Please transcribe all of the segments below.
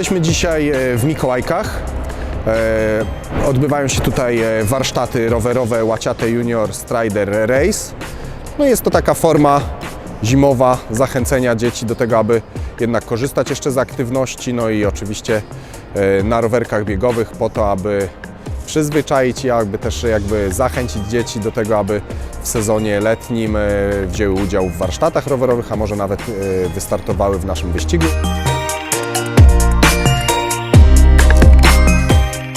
Jesteśmy dzisiaj e, w Mikołajkach. E, Odbywają się tutaj e, warsztaty rowerowe Łaciate Junior Strider Race. No jest to taka forma zimowa zachęcenia dzieci do tego, aby jednak korzystać jeszcze z aktywności, no i oczywiście na rowerkach biegowych po to, aby przyzwyczaić i jakby też jakby zachęcić dzieci do tego, aby w sezonie letnim wzięły udział w warsztatach rowerowych, a może nawet wystartowały w naszym wyścigu.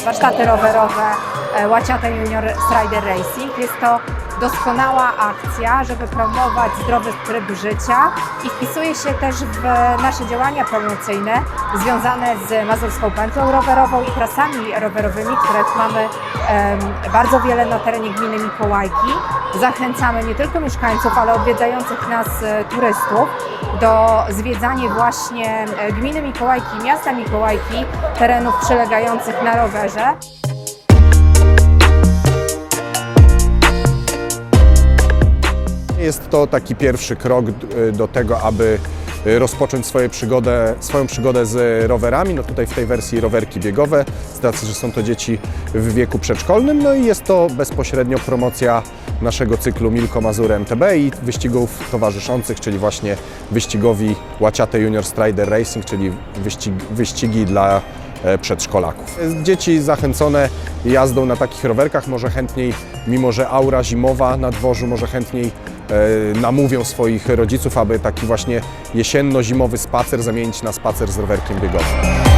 Warsztaty rowerowe e, Łaciate Junior Strider Racing. Jest to doskonała akcja, żeby promować zdrowy tryb życia i wpisuje się też w nasze działania promocyjne związane z Mazurską Pętlą Rowerową i trasami rowerowymi, których mamy bardzo wiele na terenie gminy Mikołajki. Zachęcamy nie tylko mieszkańców, ale odwiedzających nas e, turystów do zwiedzania właśnie e, gminy Mikołajki, miasta Mikołajki, terenów przylegających na rowerze. Jest to taki pierwszy krok d- do tego, aby y, rozpocząć swoje przygodę, swoją przygodę z rowerami. No tutaj w tej wersji rowerki biegowe, z że są to dzieci w wieku przedszkolnym. No i jest to bezpośrednio promocja naszego cyklu Milko Mazur MTB i wyścigów towarzyszących, czyli właśnie wyścigowi Łaciate Junior Strider Racing, czyli wyścig, wyścigi dla e, przedszkolaków. Dzieci zachęcone jazdą na takich rowerkach może chętniej, mimo że aura zimowa na dworzu, może chętniej e, namówią swoich rodziców, aby taki właśnie jesienno-zimowy spacer zamienić na spacer z rowerkiem biegowym.